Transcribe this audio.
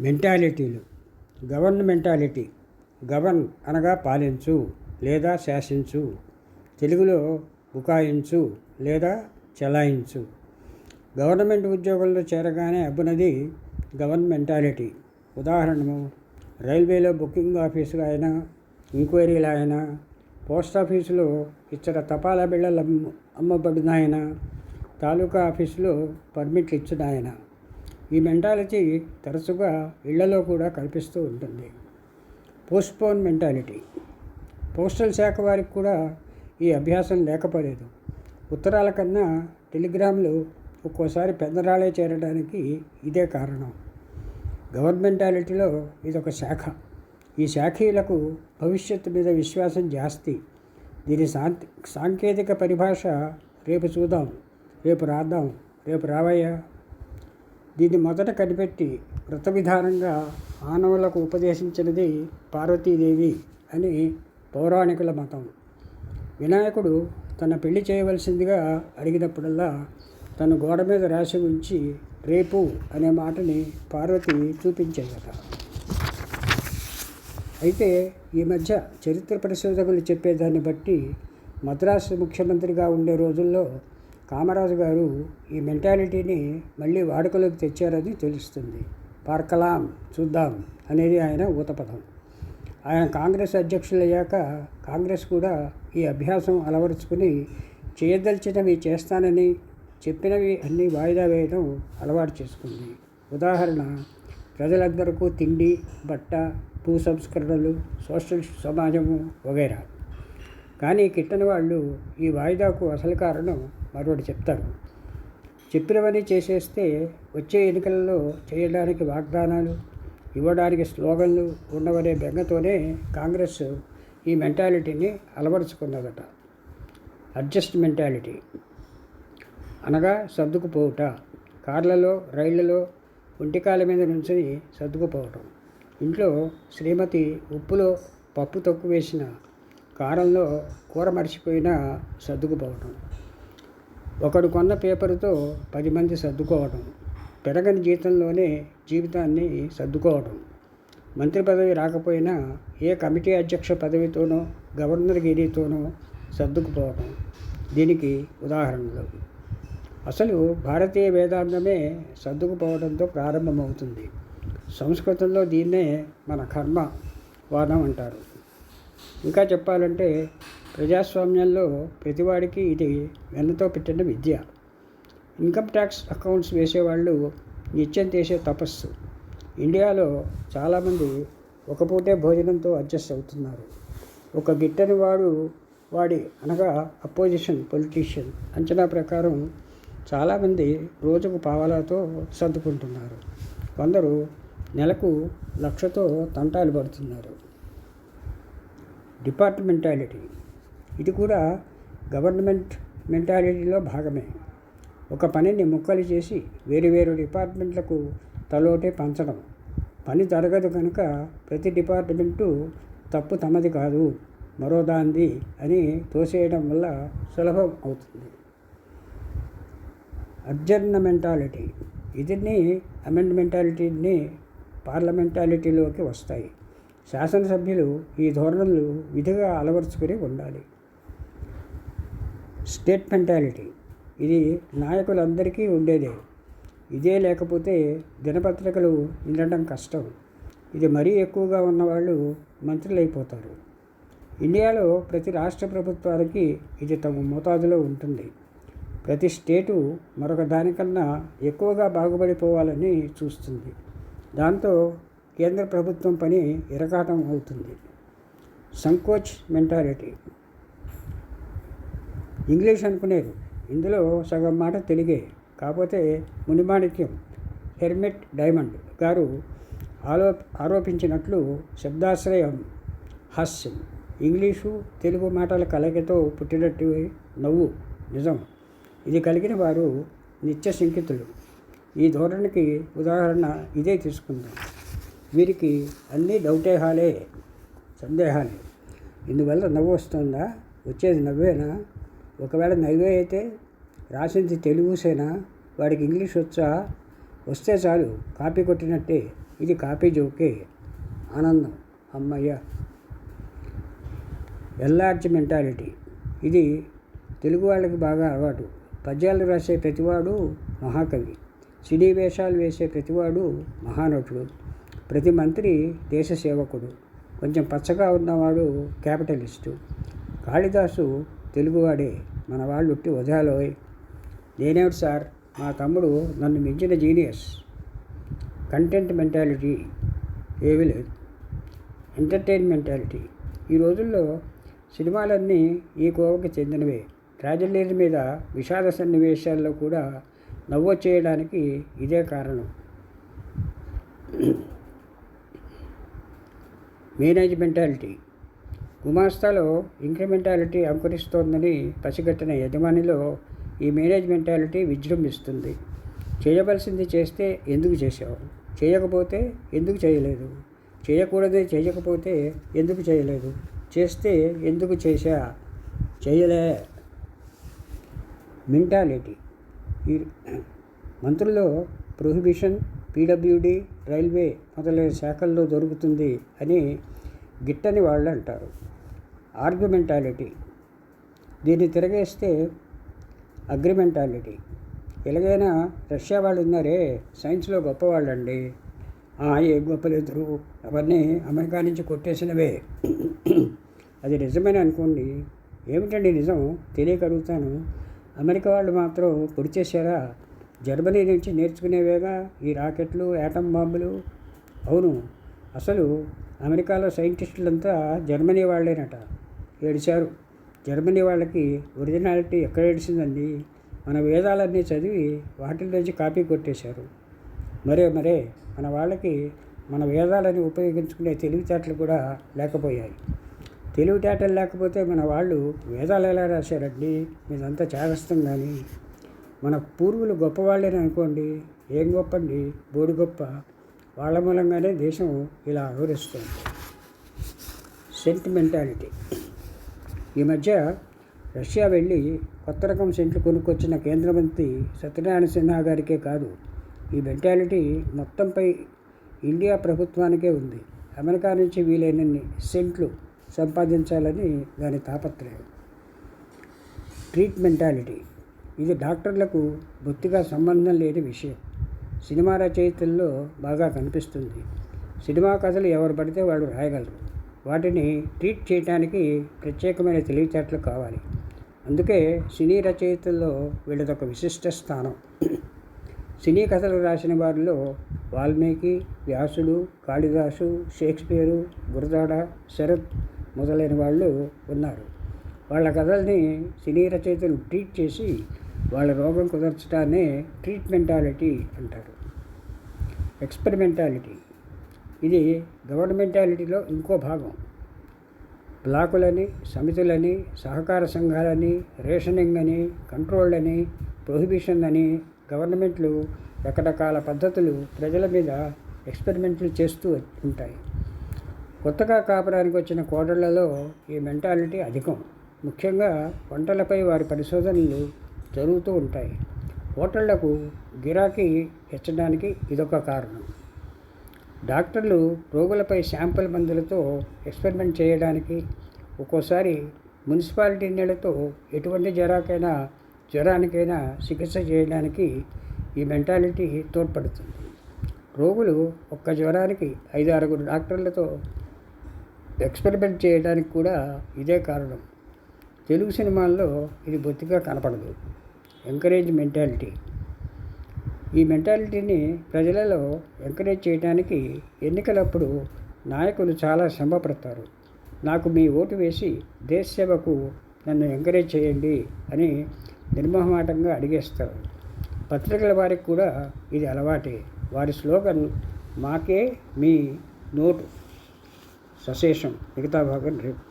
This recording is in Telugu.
మెంటాలిటీలు. Govern mentality. గవర్న్ అనగా పాలించు లేదా శాసించు. తెలుగులో బుకాయించు లేదా చెలాయించు. గవర్నమెంట్ ఉద్యోగంలో చేరగానే అబ్బునది గవర్నమెంటాలిటీ ఉదాహరణము రైల్వేలో బుకింగ్ ఆఫీసులో అయినా ఇంక్వైరీలు అయినా పోస్ట్ ఆఫీసులో ఇచ్చట తపాలా బిళ్ళలు అమ్మ అమ్మబడినాయన తాలూకా ఆఫీసులో పర్మిట్లు ఇచ్చిన ఆయన ఈ మెంటాలిటీ తరచుగా ఇళ్ళలో కూడా కనిపిస్తూ ఉంటుంది. Postpone mentality. పోస్టల్ శాఖ వారికి కూడా ఈ అభ్యాసం లేకపోలేదు. ఉత్తరాల కన్నా టెలిగ్రామ్లు ఒక్కోసారి పెద్దరాళే చేరడానికి ఇదే కారణం. గవర్నమెంటాలిటీలో ఇదొక శాఖ. ఈ శాఖీయులకు భవిష్యత్తు మీద విశ్వాసం జాస్తి. దీని సాంక్ సాంకేతిక పరిభాష రేపు చూద్దాం రేపు రాద్దాం రేపు రావయ్యా? దీన్ని మొదట కనిపెట్టి వ్రత విధానంగా మానవులకు ఉపదేశించినది పార్వతీదేవి అని పౌరాణికుల మతం. వినాయకుడు తన పెళ్ళి చేయవలసిందిగా అడిగినప్పుడల్లా తన గోడ మీద రాసి ఉంచి రేపు అనే మాటని పార్వతి చూపించేదట. అయితే ఈ మధ్య చరిత్ర పరిశోధకులు చెప్పేదాన్ని బట్టి మద్రాసు ముఖ్యమంత్రిగా ఉండే రోజుల్లో కామరాజు గారు ఈ మెంటాలిటీని మళ్ళీ వాడుకలోకి తెచ్చారని తెలుస్తుంది. పార్కలాం చూద్దాం అనేది ఆయన ఊతపదం. ఆయన కాంగ్రెస్ అధ్యక్షులయ్యాక కాంగ్రెస్ కూడా ఈ అభ్యాసం అలవరుచుకుని చేయదలిచినవి చేస్తానని చెప్పినవి అన్నీ వాయిదా వేయడం అలవాటు చేసుకుంది. ఉదాహరణ ప్రజలందరకు తిండి బట్ట భూ సంస్కరణలు సోషల్ సమాజము వగైరా. కానీ కిట్టని వాళ్ళు ఈ వాయిదాకు అసలు కారణం మరొకటి చెప్తారు. చెప్పినవన్నీ చేసేస్తే వచ్చే ఎన్నికలలో చేయడానికి వాగ్దానాలు ఇవ్వడానికి స్లోగన్లు ఉండవనే బెంగతోనే కాంగ్రెస్ ఈ మెంటాలిటీని అలవరుచుకున్నదట. Adjust mentality. అనగా సర్దుకుపోవుట. కార్లలో రైళ్ళలో ఒంటికాల మీద నుంచుని సర్దుకుపోవటం. ఇంట్లో శ్రీమతి ఉప్పులో పప్పు తక్కువ వేసిన కారంలో కూర మర్చిపోయినా సర్దుకుపోవటం. ఒకడు కొన్న పేపర్తో పది మంది సర్దుకోవటం. పెరగని జీతంలోనే జీవితాన్ని సర్దుకోవటం. మంత్రి పదవి రాకపోయినా ఏ కమిటీ అధ్యక్ష పదవితోనో గవర్నర్ గిరితోనో సర్దుకుపోవటం. దీనికి ఉదాహరణలు. అసలు భారతీయ వేదాంతమే సర్దుకుపోవడంతో ప్రారంభమవుతుంది. సంస్కృతంలో దీన్నే మన కర్మ వాదం అంటారు. ఇంకా చెప్పాలంటే ప్రజాస్వామ్యంలో ప్రతివాడికి ఇది వెన్నతో పెట్టిన విద్య. ఇన్కమ్ ట్యాక్స్ అకౌంట్స్ వేసేవాళ్ళు నిత్యం చేసే తపస్సు. ఇండియాలో చాలామంది ఒక పూటే భోజనంతో అడ్జస్ట్ అవుతున్నారు. ఒక గిట్టని వాడు వాడి అనగా అపోజిషన్ పొలిటీషియన్ అంచనా ప్రకారం చాలామంది రోజుకు పావాలతో సర్దుకుంటున్నారు. కొందరు నెలకు లక్షతో తంటాలు పడుతున్నారు. డిపార్ట్మెంటాలిటీ. ఇది కూడా గవర్నమెంట్ మెంటాలిటీలో భాగమే. ఒక పనిని ముక్కలు చేసి వేరు వేరు డిపార్ట్మెంట్లకు తలోటే పంచడం. పని జరగదు కనుక ప్రతి డిపార్ట్మెంటు తప్పు తమది కాదు మరో దాంది అని తోసేయడం వల్ల సులభం అవుతుంది. అర్జర్న మెంటాలిటీ. ఇదిని అమెండ్మెంటాలిటీని పార్లమెంటాలిటీలోకి వస్తాయి. శాసనసభ్యులు ఈ ధోరణులు విధిగా అలవరుచుకుని ఉండాలి. State mentality. ఇది నాయకులందరికీ ఉండేదే. ఇదే లేకపోతే దినపత్రికలు వినడం కష్టం. ఇది మరీ ఎక్కువగా ఉన్నవాళ్ళు మంత్రులైపోతారు. ఇండియాలో ప్రతి రాష్ట్ర ప్రభుత్వానికి ఇది తమ మోతాదులో ఉంటుంది. ప్రతి స్టేటు మరొక దానికన్నా ఎక్కువగా బాగుపడిపోవాలని చూస్తుంది. దాంతో కేంద్ర ప్రభుత్వం పని ఇరకాటం అవుతుంది. సంకోచ్ మెంటాలిటీ. ఇంగ్లీష్ అనుకునేది. ఇందులో సగం మాట తెలుగే. కాకపోతే మునిమాణిక్యం. హెర్మెట్ డైమండ్ గారు ఆలో ఆరోపించినట్లు శబ్దాశ్రయం. హాస్యం ఇంగ్లీషు తెలుగు మాటల కలయికతో పుట్టినట్టు నవ్వు. నిజం. ఇది కలిగిన వారు నిత్య శంకితులు. ఈ ధోరణికి ఉదాహరణ ఇదే తీసుకుందాం. వీరికి అన్నీ డౌటేహాలే సందేహాలే. ఇందువల్ల నవ్వు వస్తుందా వచ్చేది నవ్వేనా? ఒకవేళ నవ్వే అయితే రాసింది తెలుగుసేనా వాడికి ఇంగ్లీష్ వచ్చా? వస్తే చాలు కాపీ కొట్టినట్టే. ఇది కాపీ జోకే. ఆనందం అమ్మయ్య. ఎల్లార్జ్ మెంటాలిటీ. ఇది తెలుగు వాళ్ళకి బాగా అలవాటు. పద్యాలు రాసే ప్రతివాడు మహాకవి. సినీ వేషాలు వేసే ప్రతివాడు మహానటుడు. ప్రతి మంత్రి దేశ సేవకుడు కొంచెం పచ్చగా ఉన్నవాడు క్యాపిటలిస్టు. కాళిదాసు తెలుగువాడే మన వాళ్ళు ఉట్టి వదాలోయ్ నేనేమిటి సార్? మా తమ్ముడు నన్ను మించిన జీనియస్. కంటెంట్ మెంటాలిటీ ఏమీ లేదు. Entertain mentality. ఈ రోజుల్లో సినిమాలన్నీ ఈ కోవకి చెందినవే. ట్రాజడీల మీద విషాద సన్నివేశాల్లో కూడా నవ్వొచ్చేయడానికి ఇదే కారణం. మేనేజ్మెంటాలిటీ గుమాస్తాలో ఇంక్రిమెంటాలిటీ అంకురిస్తోందని పసిగట్టిన యజమానిలో ఈ మేనేజ్మెంటాలిటీ విజృంభిస్తుంది. చేయవలసింది చేస్తే ఎందుకు చేసావు చేయకపోతే ఎందుకు చేయలేదు? చేయకూడదే చేయకపోతే ఎందుకు చేయలేదు? చేస్తే ఎందుకు చేశా? చేయలే. మెంటాలిటీ. ఈ మంత్రుల్లో ప్రొహిబిషన్ పీడబ్ల్యూడి రైల్వే మొదలైన శాఖల్లో దొరుకుతుంది అని గిట్టని వాళ్ళు అంటారు. ఆర్గ్యుమెంటాలిటీ. దీన్ని తిరగేస్తే అగ్రిమెంటాలిటీ. ఎలాగైనా రష్యా వాళ్ళు ఉన్నారే సైన్స్లో గొప్పవాళ్ళండి. ఏం గొప్పలేదురు. అవన్నీ అమెరికా నుంచి కొట్టేసినవే. అది నిజమని అనుకోండి. ఏమిటండి నిజం? తెలియక అడుగుతాను. అమెరికా వాళ్ళు మాత్రం పొడి చేశారా జర్మనీ నుంచి నేర్చుకునేవేగా ఈ రాకెట్లు యాటమ్ బాంబులు. అవును అసలు అమెరికాలో సైంటిస్టులంతా జర్మనీ వాళ్ళేనట. ఏడిచారు జర్మనీ వాళ్ళకి ఒరిజినాలిటీ ఎక్కడ ఏడిసిందండి? మన వేదాలన్నీ చదివి వాటిలోంచి కాపీ కొట్టేశారు. మరే మరే మన వాళ్ళకి మన వేదాలని ఉపయోగించుకునే తెలివితేటలు కూడా లేకపోయాయి. తెలివితేటలు లేకపోతే మన వాళ్ళు వేదాలు ఎలా రాశారండి? మీదంతా చేదస్తం కానీ మన పూర్వులు గొప్పవాళ్ళని అనుకోండి ఏం గొప్ప అండి బోడి గొప్ప. వాళ్ళ మూలంగానే దేశం ఇలా ఆవరిస్తుంది. సెంటిమెంటాలిటీ ఈ మధ్య రష్యా వెళ్ళి కొత్త రకం సెంట్లు కొనుక్కొచ్చిన కేంద్ర మంత్రి సత్యనారాయణ సిన్హా గారికే కాదు ఈ మెంటాలిటీ మొత్తంపై ఇండియా ప్రభుత్వానికే ఉంది. అమెరికా నుంచి వీలైనన్ని సెంట్లు సంపాదించాలని దాని తాపత్రయం. ట్రీట్ మెంటాలిటీ ఇది డాక్టర్లకు బొత్తిగా సంబంధం లేని విషయం. సినిమా రచయితల్లో బాగా కనిపిస్తుంది. సినిమా కథలు ఎవరు పడితే వాళ్ళు రాయగలరు. వాటిని ట్రీట్ చేయడానికి ప్రత్యేకమైన తెలివితేటలు కావాలి. అందుకే సినీ రచయితల్లో వీళ్ళదొక విశిష్ట స్థానం. సినీ కథలు రాసిన వారిలో వాల్మీకి వ్యాసుడు కాళిదాసు షేక్స్పియరు గురదాడ శరత్ మొదలైన వాళ్ళు ఉన్నారు. వాళ్ళ కథల్ని సినీ రచయితలు ట్రీట్ చేసి వాళ్ళ రోగం కుదర్చడాన్నే ట్రీట్మెంటాలిటీ అంటారు. ఎక్స్పెరిమెంటాలిటీ. ఇది గవర్నమెంటాలిటీలో ఇంకో భాగం. బ్లాకులని సమితులని సహకార సంఘాలని రేషనింగ్ అని కంట్రోల్ అని ప్రొహిబిషన్ అని గవర్నమెంట్లు రకరకాల పద్ధతులు ప్రజల మీద ఎక్స్పెరిమెంట్లు చేస్తూ ఉంటాయి. కొత్తగా కాపడానికి వచ్చిన కోడళ్ళలో ఈ మెంటాలిటీ అధికం. ముఖ్యంగా వంటలపై వారి పరిశోధనలు జరుగుతూ ఉంటాయి. హోటళ్ళకు గిరాకీ హెచ్చడానికి ఇదొక కారణం. డాక్టర్లు రోగులపై శాంపుల్ మందులతో ఎక్స్పెరిమెంట్ చేయడానికి ఒక్కోసారి మున్సిపాలిటీ నీళ్ళతో ఎటువంటి జ్వరాకైనా జ్వరానికైనా చికిత్స చేయడానికి ఈ మెంటాలిటీ తోడ్పడుతుంది. రోగులు ఒక్క జ్వరానికి ఐదు ఆరుగురు డాక్టర్లతో ఎక్స్పెరిమెంట్ చేయడానికి కూడా ఇదే కారణం. తెలుగు సినిమాల్లో ఇది బొత్తిగా కనపడదు. Encourage mentality. ఈ మెంటాలిటీని ప్రజలలో ఎంకరేజ్ చేయడానికి ఎన్నికలప్పుడు నాయకులు చాలా శ్రమ పడతారు. నాకు మీ ఓటు వేసి దేశ సేవకు నన్ను ఎంకరేజ్ చేయండి అని నిర్మహమాటంగా అడిగేస్తారు. పత్రికల వారికి కూడా ఇది అలవాటే. వారి స్లోగన్ మాకే మీ నోటు సశేషం మిగతా భాగం రేపు.